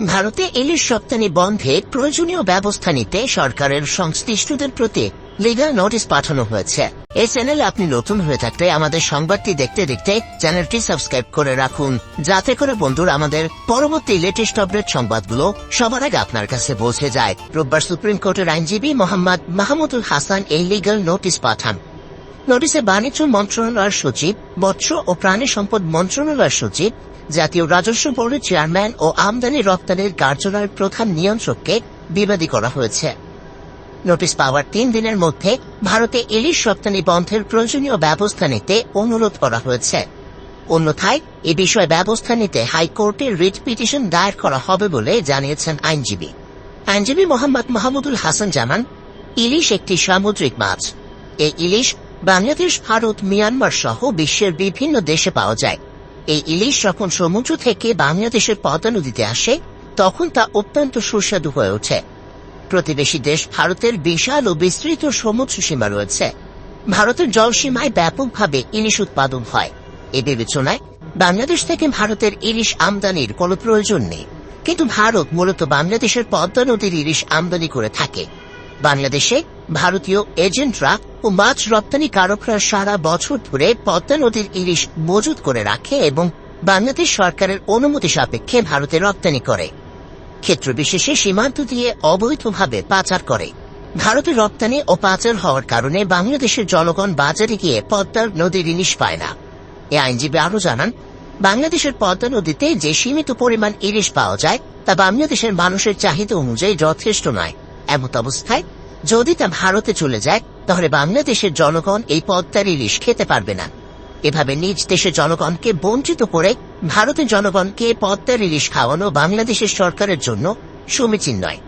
ভারতে ইলিশ রপ্তানি বন্ধে প্রয়োজনীয় ব্যবস্থা নিতে সরকারের সংশ্লিষ্টদের প্রতি লিগাল নোটিশ পাঠানো হয়েছে। এই চ্যানেলে আপনি নতুন হয়ে থাকলে আমাদের সংবাদটি দেখতে দেখতে চ্যানেলটি সাবস্ক্রাইব করে রাখুন। যাতে করে বন্ধুরা আমাদের পরবর্তী লেটেস্ট আপডেট সংবাদগুলো সবার আগে আপনার কাছে পৌঁছে যায়। রোববার সুপ্রিম কোর্টের আইনজীবী মোহাম্মদ মাহমুদুল হাসান এই লিগাল নোটিশ পাঠান। নোটিশে বাণিজ্য মন্ত্রণালয়ের সচিব মৎস্য ও প্রাণী সম্পদ মন্ত্রণালয়ের সচিব, জাতীয় রাজস্ব বোর্ডের চেয়ারম্যান ও আমদানি রপ্তানির কার্যালয়ের প্রধান নিয়ন্ত্রককে বিবাদী করা হয়েছে। নোটিশ পাওয়ার তিন দিনের মধ্যে ভারতে ইলিশ রপ্তানি বন্ধের প্রয়োজনীয় ব্যবস্থা নিতে অনুরোধ করা হয়েছে। অন্যথায় এ বিষয়ে ব্যবস্থা নিতে হাইকোর্টে রিট পিটিশন দায়ের করা হবে বলে জানিয়েছেন আইনজীবী। আইনজীবী মোহাম্মদ মাহমুদুল হাসান জানান, ইলিশ একটি সামুদ্রিক মাছ। এই ইলিশ বাংলাদেশ, ভারত, মিয়ানমার সহ বিশ্বের বিভিন্ন দেশে পাওয়া যায়। এই ইলিশ যখন সমুদ্র থেকে বাংলাদেশের পদ্মা নদীতে আসে, তখন তা অত্যন্ত সুস্বাদু হয়ে ওঠে। প্রতিবেশী দেশ ভারতের বিশাল ও বিস্তৃত সমুদ্র সীমা রয়েছে। ভারতের জলসীমায় ব্যাপকভাবে ইলিশ উৎপাদন হয়। এ বিবেচনায় বাংলাদেশ থেকে ভারতের ইলিশ আমদানির কোনো প্রয়োজন নেই। কিন্তু ভারত মূলত বাংলাদেশের পদ্মা নদীর ইলিশ আমদানি করে থাকে। বাংলাদেশে ভারতীয় এজেন্টরা ও মাছ রপ্তানিকারকরা সারা বছর ধরে পদ্মা নদীর ইলিশ মজুত করে রাখে এবং বাংলাদেশ সরকারের অনুমতি সাপেক্ষে ভারতে রপ্তানি করে। ক্ষেত্র বিশেষে সীমান্ত দিয়ে অবৈধভাবে পাচার করে। ভারতে রপ্তানি ও পাচার হওয়ার কারণে বাংলাদেশের জনগণ বাজারে গিয়ে পদ্মার নদীর ইলিশ পায় না। এ আইনজীবী আরও জানান, বাংলাদেশের পদ্মা নদীতে যে সীমিত পরিমাণ ইলিশ পাওয়া যায়, তা বাংলাদেশের মানুষের চাহিদা অনুযায়ী যথেষ্ট নয়। এমত অবস্থায় যদি তা ভারতে চলে যায়, তাহলে বাংলাদেশের জনগণ এই পদ্মার ইলিশ খেতে পারবে না। এভাবে নিজ দেশের জনগণকে বঞ্চিত করে ভারতের জনগণকে পদ্মার ইলিশ খাওয়ানো বাংলাদেশের সরকারের জন্য সমীচীন নয়।